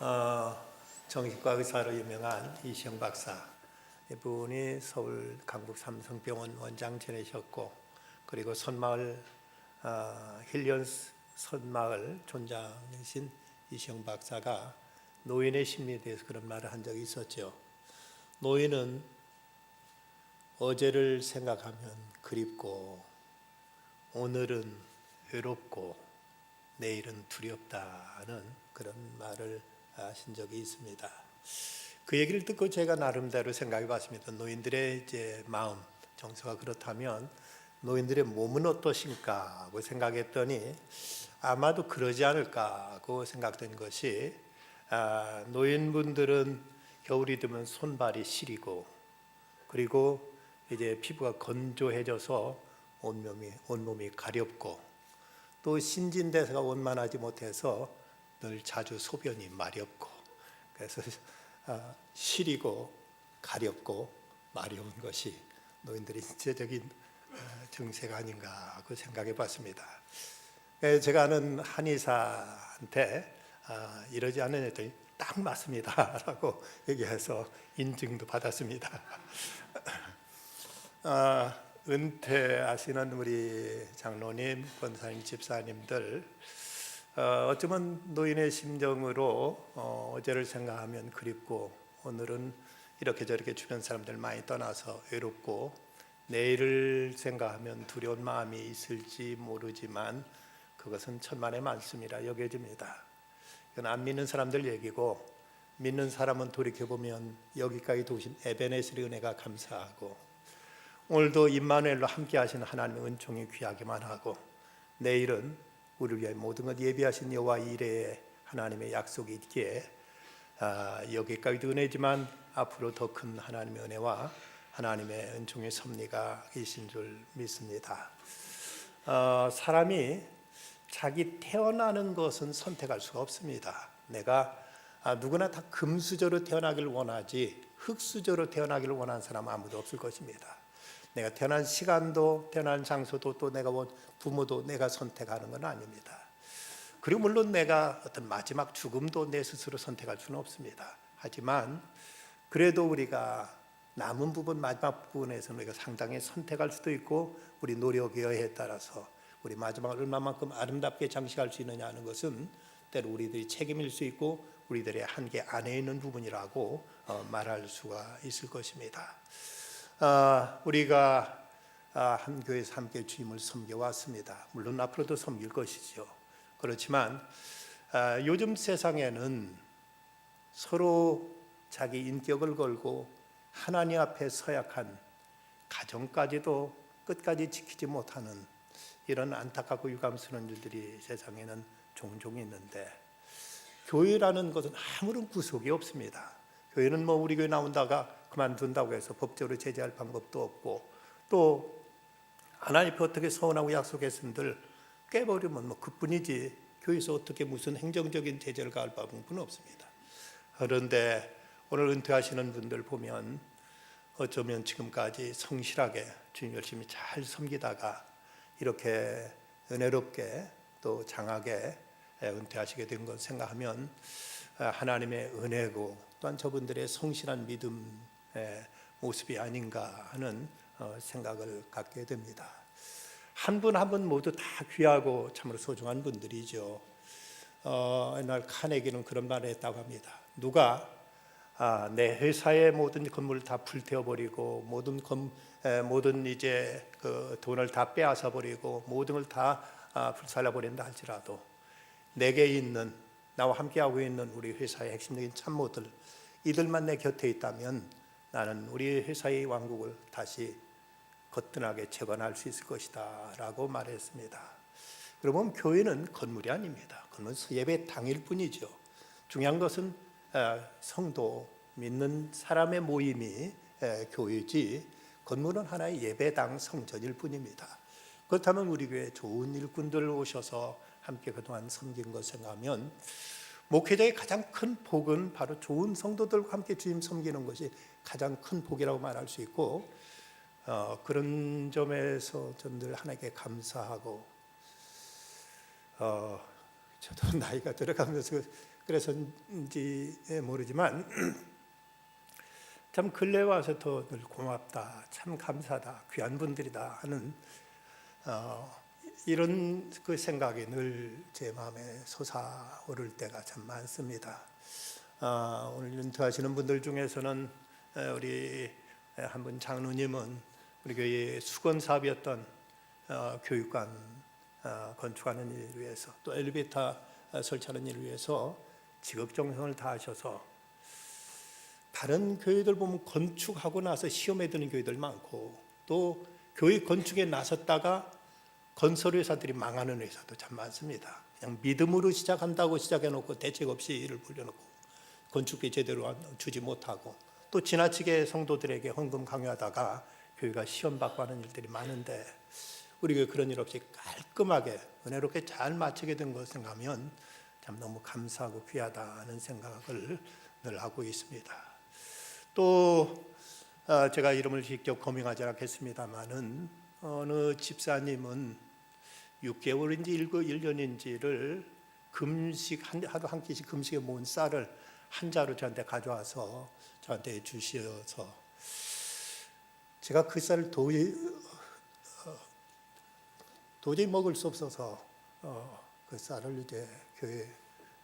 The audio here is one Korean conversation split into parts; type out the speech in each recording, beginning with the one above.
어, 정신과 의사로 유명한 이시영 박사 이분이 서울 강북 삼성병원 원장 지내셨고 그리고 선마을 어, 힐리언스 선마을 촌장이신 이시영 박사가 노인의 심리에 대해서 그런 말을 한 적이 있었죠. 노인은 어제를 생각하면 그립고 오늘은 외롭고 내일은 두렵다는 그런 말을 하신 적이 있습니다. 그 얘기를 듣고 제가 나름대로 생각해 봤습니다. 노인들의 이제 마음, 정서가 그렇다면 노인들의 몸은 어떠신가 하고 생각했더니 아마도 그러지 않을까 하고 생각된 것이 아, 노인분들은 겨울이 되면 손발이 시리고 그리고 이제 피부가 건조해져서 온몸이 온몸이 가렵고 또 신진대사가 원만하지 못해서 늘 자주 소변이 마렵고 그래서 아, 시리고 가렵고 마려운 것이 노인들의 신체적인 어, 증세가 아닌가 하고 생각해 봤습니다. 예, 제가 아는 한의사한테 아, 이러지 않은 애들이 딱 맞습니다 라고 얘기해서 인증도 받았습니다. 아, 은퇴하시는 우리 장로님, 권사님, 집사님들 어, 어쩌면 노인의 심정으로 어, 어제를 생각하면 그립고 오늘은 이렇게 저렇게 주변 사람들 많이 떠나서 외롭고 내일을 생각하면 두려운 마음이 있을지 모르지만 그것은 천만의 말씀이라 여겨집니다. 이건 안 믿는 사람들 얘기고 믿는 사람은 돌이켜 보면 여기까지 도신 에베네스의 은혜가 감사하고 오늘도 임마누엘로 함께 하신 하나님의 은총이 귀하기만 하고 내일은 우리를 위해 모든 것 예비하신 여호와 이레의 하나님의 약속이 있기에 아, 여기까지도 은혜지만 앞으로 더 큰 하나님의 은혜와 하나님의 은총의 섭리가 계신 줄 믿습니다. 어, 사람이 자기 태어나는 것은 선택할 수가 없습니다. 내가 아, 누구나 다 금수저로 태어나기를 원하지 흙수저로 태어나기를 원하는 사람 아무도 없을 것입니다. 내가 태어난 시간도 태어난 장소도 또 내가 원 부모도 내가 선택하는 건 아닙니다. 그리고 물론 내가 어떤 마지막 죽음도 내 스스로 선택할 수는 없습니다. 하지만 그래도 우리가 남은 부분 마지막 부분에서는 우리가 상당히 선택할 수도 있고 우리 노력의 여에 따라서 우리 마지막을 얼마만큼 아름답게 장식할 수 있느냐 하는 것은 때로 우리들이 책임일 수 있고 우리들의 한계 안에 있는 부분이라고 어, 말할 수가 있을 것입니다. 아, 우리가 아, 한 교회에서 함께 주님을 섬겨 왔습니다. 물론 앞으로도 섬길 것이죠. 그렇지만 아, 요즘 세상에는 서로 자기 인격을 걸고 하나님 앞에 서약한 가정까지도 끝까지 지키지 못하는 이런 안타깝고 유감스러운 일들이 세상에는 종종 있는데 교회라는 것은 아무런 구속이 없습니다. 교회는 뭐 우리 교회 나온다가 그만둔다고 해서 법적으로 제재할 방법도 없고 또 하나님 앞에 어떻게 서원하고 약속했음들 깨버리면 뭐 그뿐이지 교회에서 어떻게 무슨 행정적인 제재를 가할 방법은 없습니다. 그런데 오늘 은퇴하시는 분들 보면 어쩌면 지금까지 성실하게 주님 열심히 잘 섬기다가 이렇게 은혜롭게 또 장하게 은퇴하시게 된 것 생각하면 하나님의 은혜고 또한 저분들의 성실한 믿음의 모습이 아닌가 하는 어, 생각을 갖게 됩니다. 한 분 한 분 모두 다 귀하고 참으로 소중한 분들이죠. 어, 옛날 카네기는 그런 말을 했다고 합니다. 누가 아, 내 회사의 모든 건물을 다 불태워 버리고 모든 건 에, 모든 이제 그 돈을 다 빼앗아 버리고 모든 걸다 아, 불살라 버린다 할지라도 내게 있는 나와 함께 하고 있는 우리 회사의 핵심적인 참모들 이들만 내 곁에 있다면 나는 우리 회사의 왕국을 다시 거뜬하게 재건할 수 있을 것이다라고 말했습니다. 그러면 교회는 건물이 아닙니다. 건물은 예배 당일 뿐이죠. 중요한 것은 성도 믿는 사람의 모임이 교회지 건물은 하나의 예배당 성전일 뿐입니다. 그렇다면 우리 교회 좋은 일꾼들 오셔서 함께 그동안 섬긴 것 생각하면 목회자의 가장 큰 복은 바로 좋은 성도들과 함께 주님 섬기는 것이 가장 큰 복이라고 말할 수 있고 어, 그런 점에서 저들 하나님께 감사하고 어, 저도 나이가 들어가면서 그래서인지 모르지만 참 근래 와서 더 늘 고맙다, 참 감사다, 귀한 분들이다 하는 어, 이런 그 생각이 늘 제 마음에 솟아오를 때가 참 많습니다. 아, 오늘 은퇴하시는 분들 중에서는 에, 우리 한 분 장로님은 우리 교회 수건 사업이었던 어, 교육관 어, 건축하는 일을 위해서 또 엘리베이터 어, 설치하는 일을 위해서 지극정성을 다하셔서 다른 교회들 보면 건축하고 나서 시험에 드는 교회들 많고 또 교회 건축에 나섰다가 건설 회사들이 망하는 회사도 참 많습니다. 그냥 믿음으로 시작한다고 시작해놓고 대책 없이 일을 불려놓고 건축비 제대로 안- 주지 못하고 또 지나치게 성도들에게 헌금 강요하다가 교회가 시험 받고 하는 일들이 많은데 우리 교회 그런 일 없이 깔끔하게 은혜롭게 잘 마치게 된 것을 생각하면 참 너무 감사하고 귀하다는 생각을 늘 하고 있습니다. 또 어, 제가 이름을 직접 거명하지 않겠습니다만은 어느 집사님은 6개월인지 1, 1년인지를 금식 한, 하루 한 끼씩 금식에 모은 쌀을 한 자루 저한테 가져와서 저한테 주셔서 제가 그 쌀을 도저히 어, 도저히 먹을 수 없어서 어, 그 쌀을 이제 교회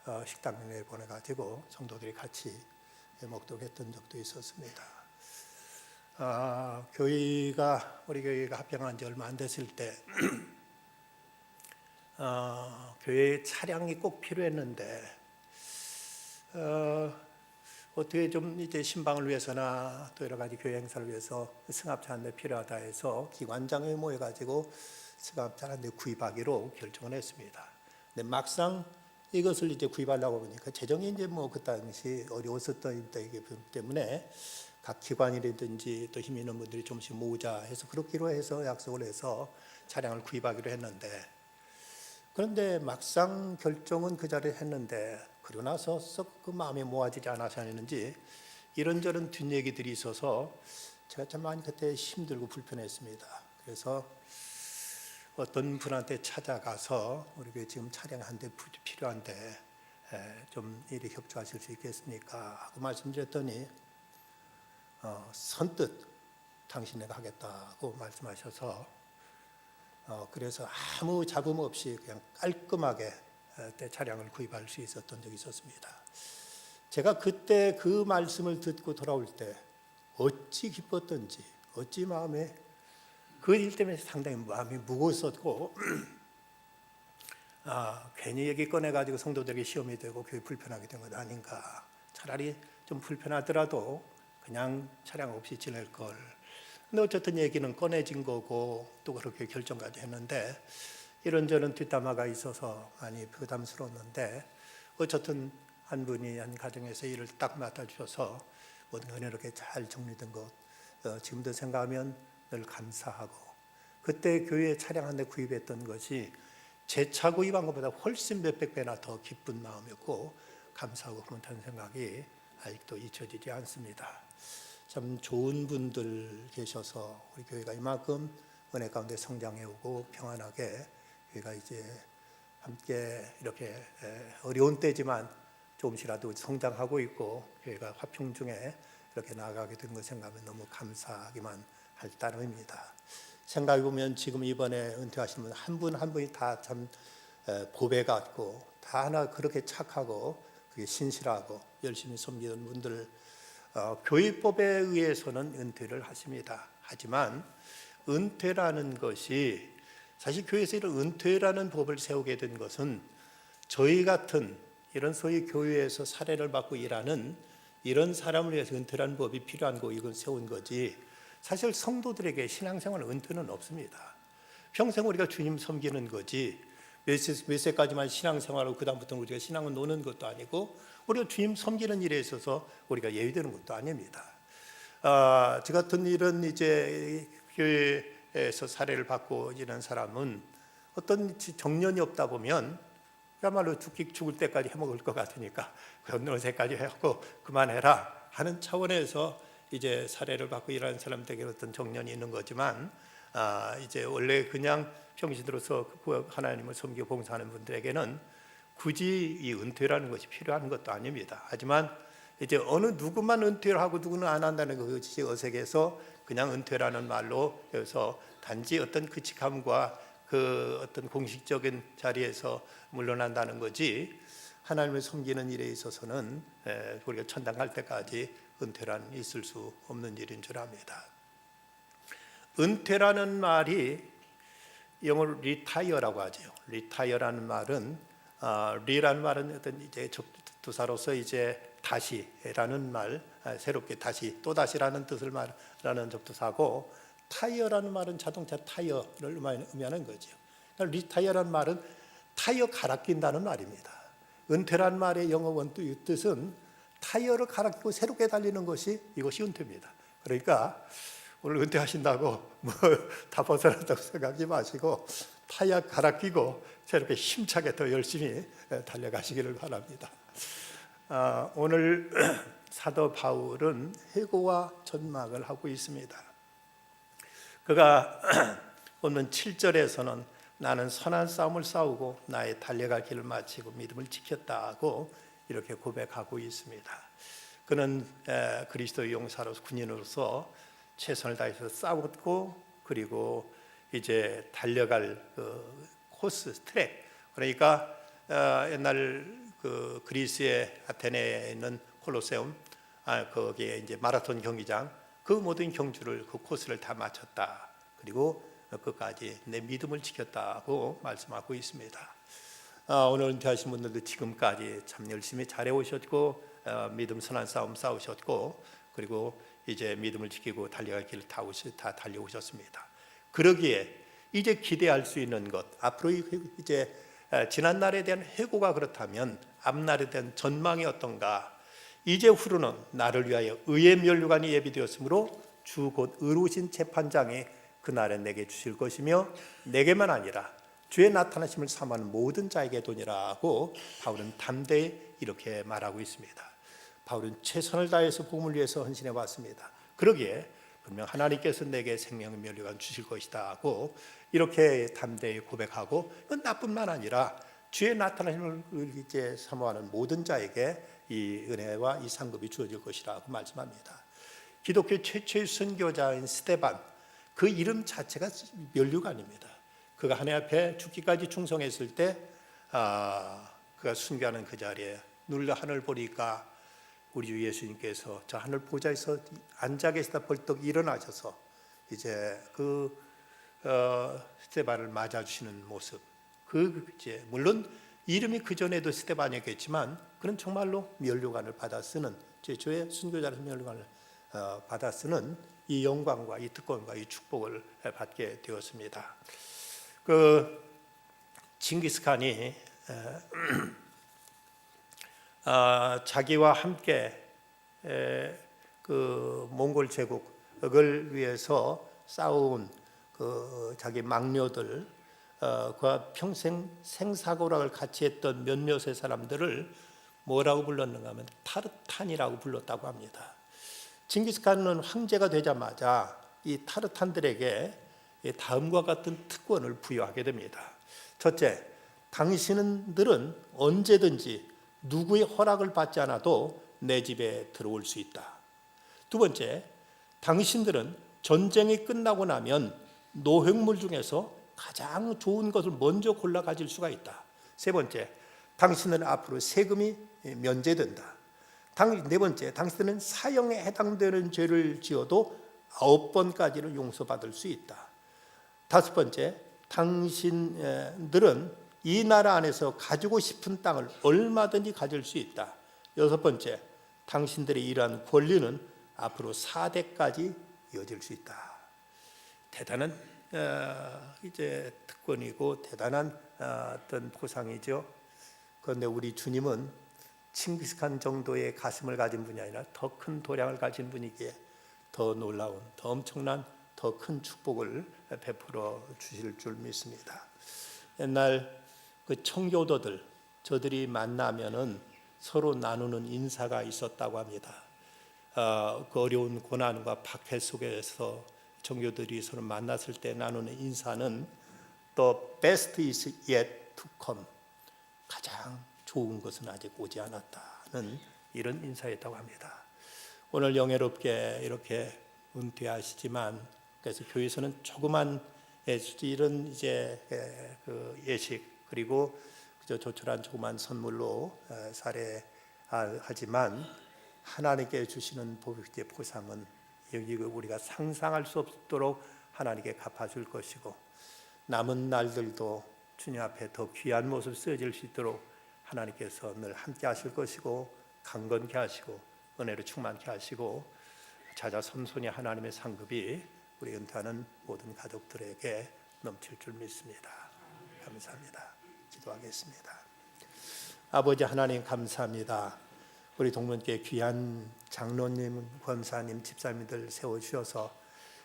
어, 식당에 보내가지고 성도들이 같이 먹도록 했던 적도 있었습니다. 아, 교회가 우리 교회가 합병한 지 얼마 안 됐을 때 어, 교회 차량이 꼭 필요했는데 어, 어떻게 좀 이제 신방을 위해서나 또 여러 가지 교회 행사를 위해서 승합차 한 대 필요하다 해서 기관장에 모여가지고 승합차 한 대 구입하기로 결정을 했습니다. 근데 막상 이것을 이제 구입하려고 보니까 재정이 이제 뭐 그 당시 어려웠었던 때문에 각 기관이라든지 또 힘 있는 분들이 좀씩 모으자 해서 그렇기로 해서 약속을 해서 차량을 구입하기로 했는데 그런데 막상 결정은 그 자리에 했는데 그러고 나서 썩 그 마음이 모아지지 않아서 했는지 이런저런 뒷얘기들이 있어서 제가 참 많이 그때 힘들고 불편했습니다. 그래서 어떤 분한테 찾아가서 우리 교회 지금 차량 한 대 필요한데 에, 좀 이리 협조하실 수 있겠습니까? 하고 말씀드렸더니 어, 선뜻 당신네가 하겠다고 말씀하셔서 어, 그래서 아무 잡음 없이 그냥 깔끔하게 에, 때 차량을 구입할 수 있었던 적이 있었습니다. 제가 그때 그 말씀을 듣고 돌아올 때 어찌 기뻤던지 어찌 마음에 그 일 때문에 상당히 마음이 무거웠었고 아, 괜히 얘기 꺼내가지고 성도들에게 시험이 되고 교회 불편하게 된 것 아닌가 차라리 좀 불편하더라도 그냥 차량 없이 지낼 걸 근데 어쨌든 얘기는 꺼내진 거고 또 그렇게 결정까지 했는데 이런저런 뒷담화가 있어서 많이 부담스러웠는데 어쨌든 한 분이 한 가정에서 일을 딱 맡아주셔서 모든 은혜롭게 잘 정리된 것 어, 지금도 생각하면 늘 감사하고 그때 교회 차량 한 대 구입했던 것이 제 차 구입한 것보다 훨씬 몇백 배나 더 기쁜 마음이었고 감사하고 그렇다는 생각이 아직도 잊혀지지 않습니다. 참 좋은 분들 계셔서 우리 교회가 이만큼 은혜 가운데 성장해 오고 평안하게 교회가 이제 함께 이렇게 에, 어려운 때지만 조금씩이라도 성장하고 있고 교회가 화평 중에 이렇게 나아가게 된 것 생각하면 너무 감사하기만 할 따름입니다. 생각해 보면 지금 이번에 은퇴하신 분 한 분 한 분이 다 참 보배 같고 다 하나 그렇게 착하고 그게 신실하고 열심히 섬기는 분들 어, 교회법에 의해서는 은퇴를 하십니다. 하지만 은퇴라는 것이 사실 교회에서 이런 은퇴라는 법을 세우게 된 것은 저희 같은 이런 소위 교회에서 사례를 받고 일하는 이런 사람을 위해서 은퇴라는 법이 필요한 거 이건 세운 거지 사실 성도들에게 신앙생활 은퇴는 없습니다. 평생 우리가 주님 섬기는 거지 몇, 세까지만 신앙생활하고 그다음부터는 우리가 신앙을 노는 것도 아니고 우리가 주님 섬기는 일에 있어서 우리가 예외되는 것도 아닙니다. 아, 저 같은 이런 이제 교회 에서 사례를 받고 이런 사람은 어떤 정년이 없다 보면 그야말로 죽기 죽을 때까지 해먹을 것 같으니까 그 어느 새까지 해갖고 그만해라 하는 차원에서 이제 사례를 받고 일하는 사람들에게 어떤 정년이 있는 거지만 아, 이제 원래 그냥 평신으로서 그 하나님을 섬기고 봉사하는 분들에게는 굳이 이 은퇴라는 것이 필요한 것도 아닙니다. 하지만 이제 어느 누구만 은퇴를 하고 누구는 안 한다는 것이 어색해서 그냥 은퇴라는 말로 해서 단지 어떤 규칙함과 그 어떤 공식적인 자리에서 물러난다는 거지 하나님을 섬기는 일에 있어서는 에, 우리가 천당 갈 때까지 은퇴란 있을 수 없는 일인 줄 압니다. 은퇴라는 말이 영어로 리타이어라고 하죠. 리타이어라는 말은 아, 리라는 말은 어떤 이제 접두사로서 이제 다시라는 말, 아, 새롭게 다시 또 다시라는 뜻을 말하는 접두사고 타이어라는 말은 자동차 타이어를 의미하는 거죠. 그러니까 리타이어라는 말은 타이어 갈아 낀다는 말입니다. 은퇴란 말의 영어 원투 뜻은 타이어를 갈아 끼고 새롭게 달리는 것이 이것이 은퇴입니다. 그러니까 오늘 은퇴하신다고 뭐 다 벗어났다고 생각하지 마시고 타이어 갈아 끼고 새롭게 힘차게 더 열심히 달려가시기를 바랍니다. 아, 오늘 사도 바울은 해고와 전막을 하고 있습니다. 그가 오늘 7절에서는 나는 선한 싸움을 싸우고 나의 달려갈 길을 마치고 믿음을 지켰다고 이렇게 고백하고 있습니다. 그는 에, 그리스도의 용사로서 군인으로서 최선을 다해서 싸웠고 그리고 이제 달려갈 그 코스 트랙 그러니까 어, 옛날 그 그리스의 아테네에 있는 콜로세움 아, 거기에 이제 마라톤 경기장 그 모든 경주를 그 코스를 다 마쳤다. 그리고 끝까지 내 믿음을 지켰다고 말씀하고 있습니다. 아, 오늘 은퇴하신 분들도 지금까지 참 열심히 잘해 오셨고 어, 믿음 선한 싸움 싸우셨고 그리고 이제 믿음을 지키고 달려갈 길을 다, 오시, 다 달려오셨습니다. 그러기에 이제 기대할 수 있는 것 앞으로 이제 에, 지난 날에 대한 해고가 그렇다면 앞날에 대한 전망이 어떤가 이제 후로는 나를 위하여 의의 면류관이 예비되었으므로 주 곧 의로우신 재판장이 그날에 내게 주실 것이며 내게만 아니라 주의 나타나심을 삼하는 모든 자에게 돈이라고 바울은 담대히 이렇게 말하고 있습니다. 바울은 최선을 다해서 복음을 위해서 헌신해 왔습니다. 그러기에 분명 하나님께서 내게 생명의 면류관 주실 것이다고 이렇게 담대히 고백하고 이건 나뿐만 아니라 주의 나타나심을 이제 사모하는 모든 자에게 이 은혜와 이 상급이 주어질 것이라고 말씀합니다. 기독교 최초의 선교자인 스테반 그 이름 자체가 면류관입니다. 그가 하나님 앞에 죽기까지 충성했을 때 아, 그가 순교하는 그 자리에 눌러 하늘 보니까 우리 주 예수님께서 저 하늘 보좌에서 앉아 계시다 벌떡 일어나셔서 이제 그 어, 스테반을 맞아 주시는 모습. 그 이제 물론 이름이 그 전에도 스테반이었겠지만 그는 정말로 면류관을 받아 쓰는 최초의 순교자로서 면류관을 어, 받아 쓰는 이 영광과 이 특권과 이 축복을 받게 되었습니다. 그 징기스칸이 에, 아, 자기와 함께 에, 그 몽골 제국을 위해서 싸운 그 자기 막녀들 어, 그와 평생 생사고락을 같이 했던 몇몇의 사람들을 뭐라고 불렀는가 하면 타르탄이라고 불렀다고 합니다. 징기스칸은 황제가 되자마자 이 타르탄들에게 이 다음과 같은 특권을 부여하게 됩니다. 첫째, 당신들은 언제든지 누구의 허락을 받지 않아도 내 집에 들어올 수 있다. 두 번째, 당신들은 전쟁이 끝나고 나면 노획물 중에서 가장 좋은 것을 먼저 골라 가질 수가 있다. 세 번째, 당신은 앞으로 세금이 면제된다. 당, 네 번째, 당신은 사형에 해당되는 죄를 지어도 아홉 번까지는 용서받을 수 있다. 다섯 번째, 당신들은 이 나라 안에서 가지고 싶은 땅을 얼마든지 가질 수 있다. 여섯 번째, 당신들의 이러한 권리는 앞으로 4대까지 이어질 수 있다. 대단한 어, 이제 특권이고 대단한 어, 어떤 보상이죠. 그런데 우리 주님은 칭기스칸 정도의 가슴을 가진 분이 아니라 더 큰 도량을 가진 분이기에 더 놀라운, 더 엄청난, 더 큰 축복을 베풀어 주실 줄 믿습니다. 옛날 그 청교도들 저들이 만나면은 서로 나누는 인사가 있었다고 합니다. 어, 그 어려운 고난과 박해 속에서 청교들이 서로 만났을 때 나누는 인사는 The best is yet to come. 가장 좋은 것은 아직 오지 않았다는 이런 인사였다고 합니다. 오늘 영예롭게 이렇게 은퇴하시지만 그래서 교회에서는 조그만 이런 이제 에, 그 예식 그리고 그저 조촐한 조그만 선물로 어, 살해하지만 하나님께 주시는 보상은 여기 그 우리가 상상할 수 없도록 하나님께 갚아줄 것이고 남은 날들도 주님 앞에 더 귀한 모습 쓰여질 수 있도록 하나님께서 늘 함께 하실 것이고 강건케 하시고 은혜로 충만케 하시고 찾아 선손이 하나님의 상급이 우리 은퇴하는 모든 가족들에게 넘칠 줄 믿습니다. 감사합니다. 기도하겠습니다. 아버지 하나님 감사합니다. 우리 동문께 귀한 장로님, 권사님, 집사님들 세워 주셔서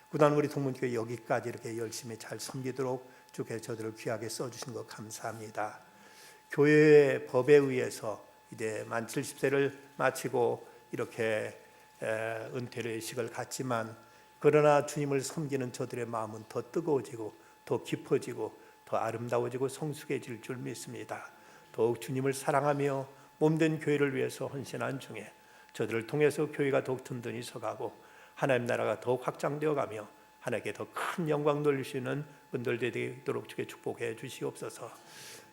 그다음 우리 동문교회 여기까지 이렇게 열심히 잘 섬기도록 주께 저들을 귀하게 써 주신 것 감사합니다. 교회의 법에 의해서 이제 만 70세를 마치고 이렇게 에, 은퇴의 식을 갖지만 그러나 주님을 섬기는 저들의 마음은 더 뜨거워지고 더 깊어지고 더 아름다워지고 성숙해질 줄 믿습니다. 더욱 주님을 사랑하며 몸된 교회를 위해서 헌신한 중에 저들을 통해서 교회가 더욱 든든히 서가고 하나님 나라가 더욱 확장되어 가며 하나님께 더 큰 영광 있는 은들되 되도록 주께 축복해 주시옵소서.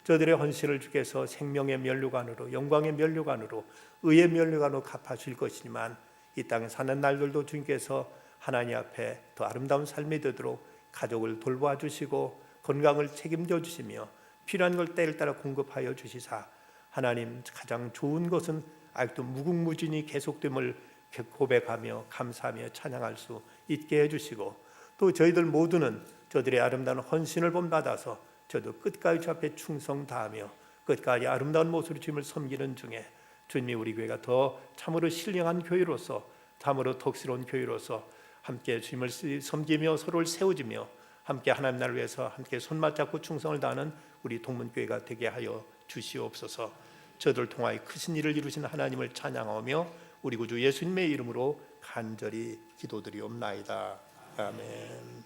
저들의 헌신을 주께서 생명의 면류관으로 영광의 면류관으로 의의 면류관으로 갚아 주실 것이지만 이 땅에 사는 날들도 주님께서 하나님 앞에 더 아름다운 삶이 되도록 가족을 돌보아 주시고 건강을 책임져 주시며 필요한 걸 때를 따라 공급하여 주시사 하나님 가장 좋은 것은 아직도 무궁무진히 계속됨을 고백하며 감사하며 찬양할 수 있게 해주시고 또 저희들 모두는 저들의 아름다운 헌신을 본받아서 저도 끝까지 주 앞에 충성 다하며 끝까지 아름다운 모습으로 주님을 섬기는 중에 주님이 우리 교회가 더 참으로 신령한 교회로서 참으로 덕스러운 교회로서 함께 주님을 섬기며 서로를 세워지며 함께 하나님 나라를 위해서 함께 손맞잡고 충성을 다하는 우리 동문교회가 되게 하여 주시옵소서. 저들 통하여 크신 일을 이루신 하나님을 찬양하며 우리 구주 예수님의 이름으로 간절히 기도드리옵나이다. 아멘.